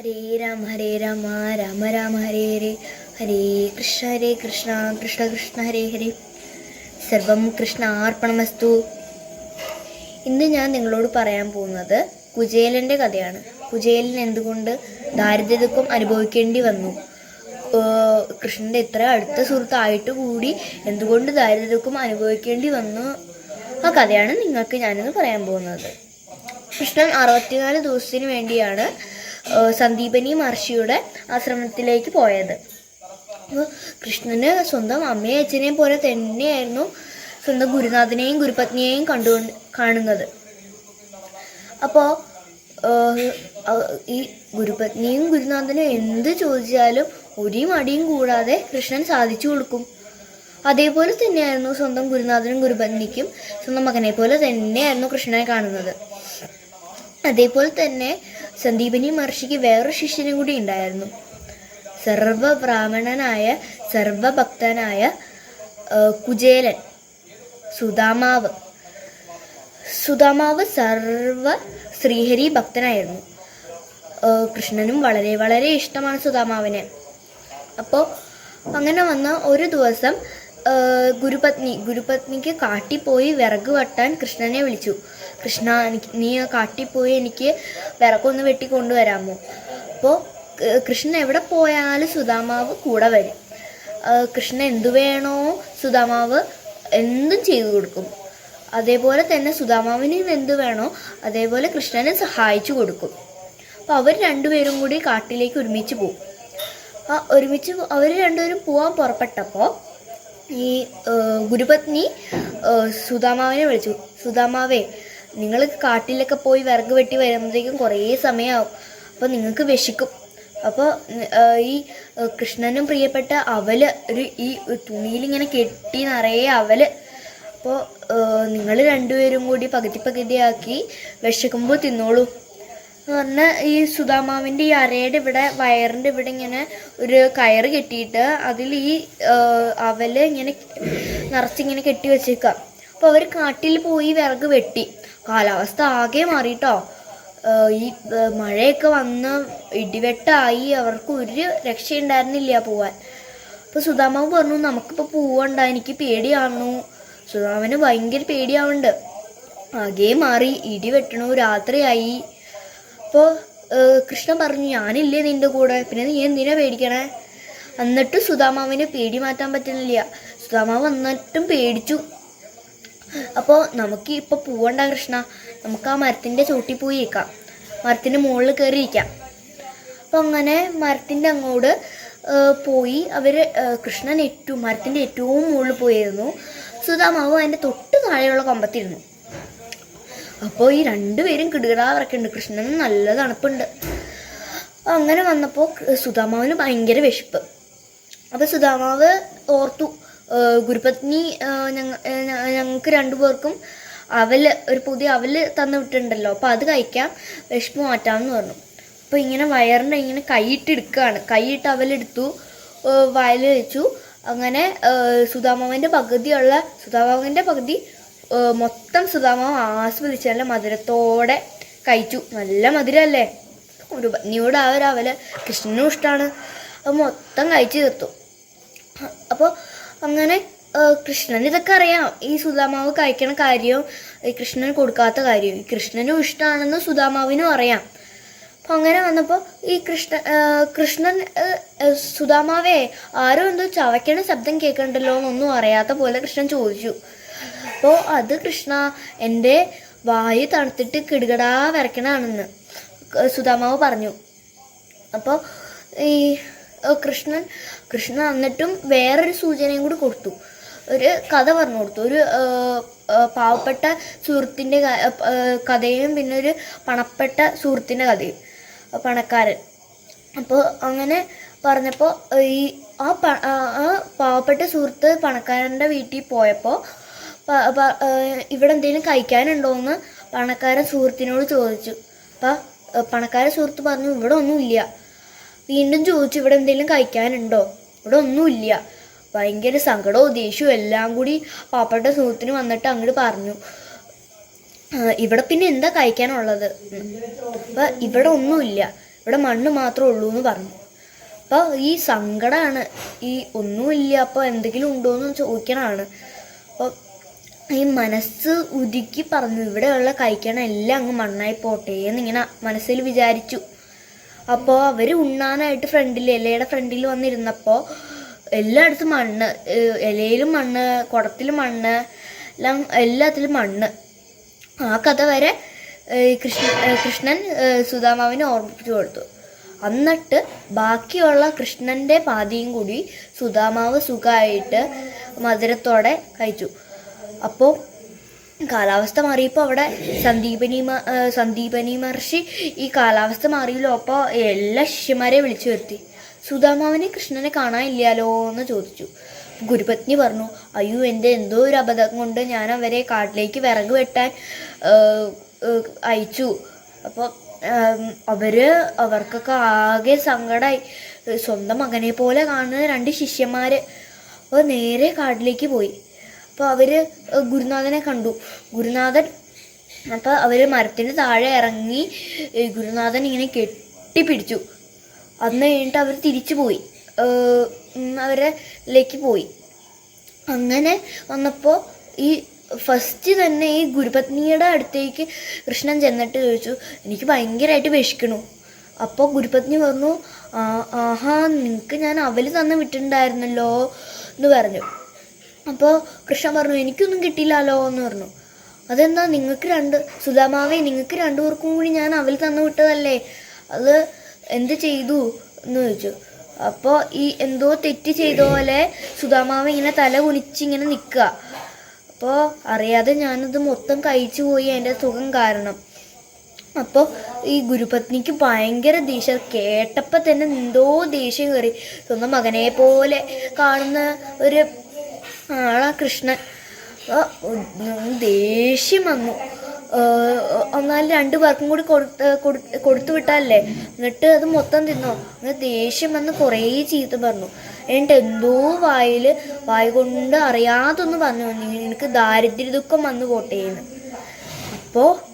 ഹരേ രാമ ഹരേ രാമ രാമ രാമ ഹരേ ഹരേ ഹരേ കൃഷ്ണ ഹരേ കൃഷ്ണ കൃഷ്ണ കൃഷ്ണ ഹരേ ഹരേ. സർവം കൃഷ്ണ അർപ്പണമസ്തു. ഇന്ന് ഞാൻ നിങ്ങളോട് പറയാൻ പോകുന്നത് കുചേലന്റെ കഥയാണ്. കുചേലൻ എന്തുകൊണ്ട് ദാരിദ്ര്യദുഃഖം അനുഭവിക്കേണ്ടി വന്നു? കൃഷ്ണന്റെ ഇത്ര അടുത്ത സുഹൃത്തായിട്ട് കൂടി എന്തുകൊണ്ട് ദാരിദ്ര്യദുഃഖം അനുഭവിക്കേണ്ടി വന്നു? ആ കഥയാണ് നിങ്ങൾക്ക് ഞാനിന്ന് പറയാൻ പോകുന്നത്. കൃഷ്ണൻ അറുപത്തിനാല് ദിവസത്തിന് വേണ്ടിയാണ് സന്ദീപനി മഹർഷിയുടെ ആശ്രമത്തിലേക്ക് പോയത്. കൃഷ്ണന് സ്വന്തം അമ്മയും അച്ഛനെയും പോലെ തന്നെയായിരുന്നു സ്വന്തം ഗുരുനാഥനെയും ഗുരുപത്നിയെയും കണ്ടുകൊണ്ട് കാണുന്നത്. അപ്പോൾ ഈ ഗുരുപത്നിയും ഗുരുനാഥനും എന്ത് ചോദിച്ചാലും ഒരു മടിയും കൂടാതെ കൃഷ്ണൻ സാധിച്ചു കൊടുക്കും. അതേപോലെ തന്നെയായിരുന്നു സ്വന്തം ഗുരുനാഥനും ഗുരുപത്നിക്കും സ്വന്തം മകനെ പോലെ തന്നെയായിരുന്നു കൃഷ്ണനെ കാണുന്നത്. അതേപോലെ തന്നെ സന്ദീപനി മഹർഷിക്ക് വേറൊരു ശിഷ്യനും കൂടി ഉണ്ടായിരുന്നു. സർവബ്രാഹ്മണനായ സർവഭക്തനായ കുചേലൻ സുദാമാവ് സുദാമാവ് സർവ ശ്രീഹരി ഭക്തനായിരുന്നു. കൃഷ്ണനും വളരെ വളരെ ഇഷ്ടമാണ് സുദാമാവിനെ അപ്പോൾ അങ്ങനെ വന്ന ഒരു ദിവസം ഗുരുപത്നി ഗുരുപത്നിക്ക് കാട്ടിപ്പോയി വിറക് വെട്ടാൻ കൃഷ്ണനെ വിളിച്ചു. കൃഷ്ണ എനിക്ക് നീ കാട്ടിപ്പോയി എനിക്ക് വിറക്കൊന്ന് വെട്ടി കൊണ്ടുവരാമോ? അപ്പോൾ കൃഷ്ണൻ എവിടെ പോയാലും സുധാമാവ് കൂടെ വരും. കൃഷ്ണൻ എന്തു വേണോ സുധാമാവ് എന്തും ചെയ്തു കൊടുക്കും. അതേപോലെ തന്നെ സുധാമാവിന് എന്ത് വേണോ അതേപോലെ കൃഷ്ണനെ സഹായിച്ചു കൊടുക്കും. അപ്പോൾ അവർ രണ്ടുപേരും കൂടി കാട്ടിലേക്ക് ഒരുമിച്ച് പോകും ആ ഒരുമിച്ച് അവർ രണ്ടുപേരും പോകാൻ പുറപ്പെട്ടപ്പോൾ ഈ ഗുരുപത്നി സുധാമാവിനെ വിളിച്ചു. സുദാമാവേ നിങ്ങൾ കാട്ടിലൊക്കെ പോയി വിറക് വെട്ടി വരുമ്പോഴത്തേക്കും കുറേ സമയമാവും അപ്പോൾ നിങ്ങൾക്ക് വിശക്കും. അപ്പോൾ ഈ കൃഷ്ണനും പ്രിയപ്പെട്ട അവൽ ഒരു ഈ തുണിയിലിങ്ങനെ കെട്ടി നിറയെ അവൽ. അപ്പോൾ നിങ്ങൾ രണ്ടുപേരും കൂടി പകുതി പകുതിയാക്കി വിശക്കുമ്പോൾ തിന്നോളൂ. എന്ന് പറഞ്ഞാൽ ഈ സുധാമാവിന്റെ ഈ അരയുടെ ഇവിടെ വയറിന്റെ ഇവിടെ ഇങ്ങനെ ഒരു കയറ് കെട്ടിയിട്ട് അതിൽ ഈ അവൽ ഇങ്ങനെ നിറച്ചിങ്ങനെ കെട്ടി വെച്ചേക്കാം. അപ്പോൾ അവർ കാട്ടിൽ പോയി വിറക് വെട്ടി. കാലാവസ്ഥ ആകെ മാറിയിട്ടോ ഈ മഴയൊക്കെ വന്ന് ഇടിവെട്ടായി. അവർക്ക് ഒരു രക്ഷയുണ്ടായിരുന്നില്ല പോവാൻ. അപ്പോൾ സുധാമാവ് പറഞ്ഞു നമുക്കിപ്പോൾ പോവണ്ട. എനിക്ക് പേടിയാണു. സുധാമന് ഭയങ്കര പേടിയാവുന്നുണ്ട് ആകെ മാറി. ഇടി വെട്ടണു രാത്രിയായി അപ്പോൾ കൃഷ്ണൻ പറഞ്ഞു ഞാനില്ലേ നിന്റെ കൂടെ? പിന്നെ നീ എന്തിനാ പേടിക്കണേ? എന്നിട്ട് സുധാമാവിന് പേടി മാറ്റാൻ പറ്റുന്നില്ല. സുധാമാവ് എന്നിട്ടും പേടിച്ചു. അപ്പോൾ നമുക്ക് ഇപ്പോൾ പോവണ്ട കൃഷ്ണ നമുക്ക് ആ മരത്തിന്റെ ചോട്ടിൽ പോയി ഇരിക്കാം. മരത്തിന്റെ മുകളിൽ കയറിയിരിക്കാം അപ്പോൾ അങ്ങനെ മരത്തിന്റെ അങ്ങോട്ട് പോയി അവർ കൃഷ്ണൻ ഏറ്റവും മരത്തിന്റെ ഏറ്റവും മുകളിൽ പോയിരുന്നു. സുധാമാവ് അതിന്റെ തൊട്ട് താഴെയുള്ള കൊമ്പത്തിരുന്നു. അപ്പോൾ ഈ രണ്ടുപേരും കിടുകിടാ വിറക്കുന്നുണ്ട് കൃഷ്ണന് നല്ല തണുപ്പുണ്ട്. അങ്ങനെ വന്നപ്പോൾ സുധാമാവിന് ഭയങ്കര വിശപ്പ്. അപ്പോൾ സുധാമാവ് ഓർത്തു ഗുരുപത്നി ഞങ്ങൾക്ക് രണ്ടു പേർക്കും അവൽ ഒരു പുതിയ അവൽ തന്നു വിട്ടിട്ടുണ്ടല്ലോ. അപ്പോൾ അത് കഴിക്കാം. വിശപ്പ് മാറ്റാമെന്ന് പറഞ്ഞു. അപ്പോൾ ഇങ്ങനെ വയറിന്റെ ഇങ്ങനെ കൈയിട്ടെടുക്കുകയാണ് കൈയിട്ട് അവലെടുത്തു. വയൽ വെച്ചു. അങ്ങനെ സുധാമാവന്റെ പകുതിയുള്ള സുധാമാവിന്റെ പകുതി മൊത്തം സുധാമാവ് ആസ്വദിച്ച് നല്ല മധുരത്തോടെ കഴിച്ചു. നല്ല മധുരമല്ലേ? ഒരു പത്നിയോട് ആ ഒരു അവൽ കൃഷ്ണനും ഇഷ്ടമാണ് അത് മൊത്തം കഴിച്ചു തീർത്തു. അപ്പോൾ അങ്ങനെ കൃഷ്ണൻ ഇതൊക്കെ അറിയാം. ഈ സുധാമാവ് കഴിക്കണ കാര്യവും ഈ കൃഷ്ണന് കൊടുക്കാത്ത കാര്യവും ഈ കൃഷ്ണനും ഇഷ്ടമാണെന്ന് സുധാമാവിനും അറിയാം. അപ്പം അങ്ങനെ വന്നപ്പോൾ ഈ കൃഷ്ണ കൃഷ്ണൻ സുധാമാവേ ആരും എന്തോ ചവയ്ക്കണ ശബ്ദം കേൾക്കണ്ടല്ലോ എന്നൊന്നും അറിയാത്ത പോലെ കൃഷ്ണൻ ചോദിച്ചു. അപ്പോൾ അത് കൃഷ്ണ എന്റെ വായു തണുത്തിട്ട് കിടുകടാ വരയ്ക്കണാണെന്ന് സുധാമാവ് പറഞ്ഞു. അപ്പോൾ ഈ കൃഷ്ണൻ കൃഷ്ണൻ എന്നിട്ടും വേറൊരു സൂചനയും കൂടി കൊടുത്തു. ഒരു കഥ പറഞ്ഞു കൊടുത്തു. ഒരു പാവപ്പെട്ട സുഹൃത്തിന്റെ കഥയും പിന്നെ ഒരു പണപ്പെട്ട സുഹൃത്തിന്റെ കഥയും. പണക്കാരൻ. അപ്പോൾ അങ്ങനെ പറഞ്ഞപ്പോൾ ഈ ആ പാവപ്പെട്ട സുഹൃത്ത് പണക്കാരന്റെ വീട്ടിൽ പോയപ്പോൾ ഇവിടെ എന്തെങ്കിലും കഴിക്കാനുണ്ടോ എന്ന് പണക്കാരൻ സുഹൃത്തിനോട് ചോദിച്ചു. അപ്പം പണക്കാരൻ സുഹൃത്ത് പറഞ്ഞു ഇവിടെ ഒന്നുമില്ല. വീണ്ടും ചോദിച്ചു ഇവിടെ എന്തെങ്കിലും കഴിക്കാനുണ്ടോ? ഇവിടെ ഒന്നുമില്ല. ഭയങ്കര സങ്കടവും ദേഷ്യവും എല്ലാം കൂടി പാപ്പയുടെ സുഹൃത്തിന് വന്നിട്ട് അങ്ങോട്ട് പറഞ്ഞു "ആ, ഇവിടെ പിന്നെ എന്താ കഴിക്കാനുള്ളത്? അപ്പം ഇവിടെ ഒന്നുമില്ല. ഇവിടെ മണ്ണ് മാത്രമേ ഉള്ളൂ എന്ന് പറഞ്ഞു. അപ്പോൾ ഈ സങ്കടമാണ് ഈ ഒന്നുമില്ല. അപ്പോൾ എന്തെങ്കിലും ഉണ്ടോ എന്ന് ചോദിക്കണതാണ്. അപ്പോൾ ഈ മനസ്സ് ഉരുക്കി പറഞ്ഞു ഇവിടെയുള്ള കഴിക്കണ എല്ലാം അങ്ങ് മണ്ണായി പോട്ടെ എന്നിങ്ങനെ മനസ്സിൽ വിചാരിച്ചു. അപ്പോൾ അവർ ഉണ്ണാനായിട്ട് ഫ്രണ്ടിൽ ഇലയുടെ ഫ്രണ്ടിൽ വന്നിരുന്നപ്പോൾ എല്ലായിടത്തും മണ്ണ് ഇലയിലും മണ്ണ് കുടത്തിലും മണ്ണ് എല്ലാം എല്ലാത്തിലും മണ്ണ്. ആ കഥ വരെ കൃഷ്ണ കൃഷ്ണൻ സുധാമാവിനെ ഓർമ്മിപ്പിച്ചു കൊടുത്തു. എന്നിട്ട് ബാക്കിയുള്ള കൃഷ്ണന്റെ പാതിയും കൂടി സുധാമാവ് സുഖമായിട്ട് മധുരത്തോടെ കഴിച്ചു. അപ്പോൾ കാലാവസ്ഥ മാറിയപ്പോൾ അവിടെ സന്ദീപനി സന്ദീപനി മഹർഷി ഈ കാലാവസ്ഥ മാറിയല്ലോ അപ്പോൾ എല്ലാ ശിഷ്യന്മാരെ വിളിച്ചു വരുത്തി. സുധാമാവിനെ കൃഷ്ണനെ കാണാനില്ലാലോ എന്ന് ചോദിച്ചു. ഗുരുപത്നി പറഞ്ഞു അയ്യോ എന്റെ എന്തോ ഒരു അബദ്ധം കൊണ്ട് ഞാൻ അവരെ കാട്ടിലേക്ക് വിറക് വെട്ടാൻ അയച്ചു. അപ്പോൾ അവർ അവർക്കൊക്കെ ആകെ സങ്കടമായി സ്വന്തം മകനെ പോലെ കാണുന്ന രണ്ട് ശിഷ്യന്മാർ അപ്പോൾ നേരെ കാട്ടിലേക്ക് പോയി. അപ്പോൾ അവർ ഗുരുനാഥനെ കണ്ടു. ഗുരുനാഥൻ അപ്പോൾ അവർ മരത്തിന്റെ താഴെ ഇറങ്ങി ഗുരുനാഥൻ ഇങ്ങനെ കെട്ടിപ്പിടിച്ചു. അന്ന് കഴിഞ്ഞിട്ട് അവർ തിരിച്ചു പോയി. അവരിലേക്ക് പോയി. അങ്ങനെ വന്നപ്പോൾ ഈ ഫസ്റ്റ് തന്നെ ഈ ഗുരുപത്നിയുടെ അടുത്തേക്ക് കൃഷ്ണൻ ചെന്നിട്ട് ചോദിച്ചു എനിക്ക് ഭയങ്കരമായിട്ട് വിഷിക്കണു അപ്പോൾ ഗുരുപത്നി പറഞ്ഞു ആഹാ നിനക്ക് ഞാൻ അവൽ തന്ന് വിട്ടിട്ടുണ്ടായിരുന്നല്ലോ എന്ന് പറഞ്ഞു. അപ്പോൾ കൃഷ്ണൻ പറഞ്ഞു എനിക്കൊന്നും കിട്ടിയില്ലല്ലോ എന്ന് പറഞ്ഞു. അതെന്താ? നിങ്ങൾക്ക് രണ്ട് സുധാമാവേ നിങ്ങൾക്ക് രണ്ടു പേർക്കും കൂടി ഞാൻ അവൽ തന്നു വിട്ടതല്ലേ? അത് എന്ത് ചെയ്തു? എന്ന് ചോദിച്ചു. അപ്പോൾ ഈ എന്തോ തെറ്റ് ചെയ്ത പോലെ സുധാമാവ് ഇങ്ങനെ തല കുനിച്ചിങ്ങനെ നിൽക്കുക അപ്പോൾ അറിയാതെ ഞാനത് മൊത്തം കഴിച്ചു പോയി അതിന്റെ സുഖം കാരണം. അപ്പോൾ ഈ ഗുരുപത്നിക്ക് ഭയങ്കര ദേഷ്യം. കേട്ടപ്പോൾ തന്നെ എന്തോ ദേഷ്യം കയറി സ്വന്തം മകനെ പോലെ കാണുന്ന ഒരു ആളാ കൃഷ്ണൻ. ദേഷ്യം വന്നു. ഒന്നാൽ രണ്ടു പേർക്കും കൂടി കൊടുത്ത് കൊടു- കൊടുത്തു വിട്ടാലല്ലേ? എന്നിട്ട് അത് മൊത്തം തിന്നോ? അങ്ങനെ ദേഷ്യം വന്ന് കുറേ ചീത്ത പറഞ്ഞു. എന്നിട്ട് എന്തോ വായിൽ വായ കൊണ്ട് അറിയാതൊന്ന് പറഞ്ഞു. എനിക്ക് ദാരിദ്ര്യ ദുഃഖം വന്നു പോട്ടേന്ന്. അപ്പോൾ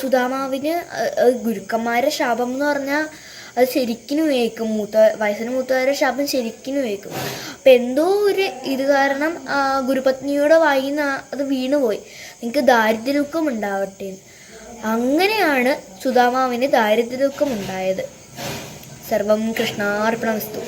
സുധാമാവിന് ഗുരുക്കന്മാരുടെ ശാപം എന്ന് പറഞ്ഞാൽ അത് ശരിക്കും വേക്കും മൂത്ത വയസ്സിന് മൂത്തവരുടെ ശാപം ശരിക്കും വേക്കും അപ്പം എന്തോ ഒരു ഇത് കാരണം ഗുരുപത്നിയുടെ വായിൽ അത് വീണുപോയി. നിങ്ങൾക്ക് ദാരിദ്ര്യ ദുഃഖം ഉണ്ടാവട്ടെ അങ്ങനെയാണ് സുധാമാവിന് ദാരിദ്ര്യ ദുഃഖം ഉണ്ടായത്. സർവം കൃഷ്ണാർപ്പണമസ്തു.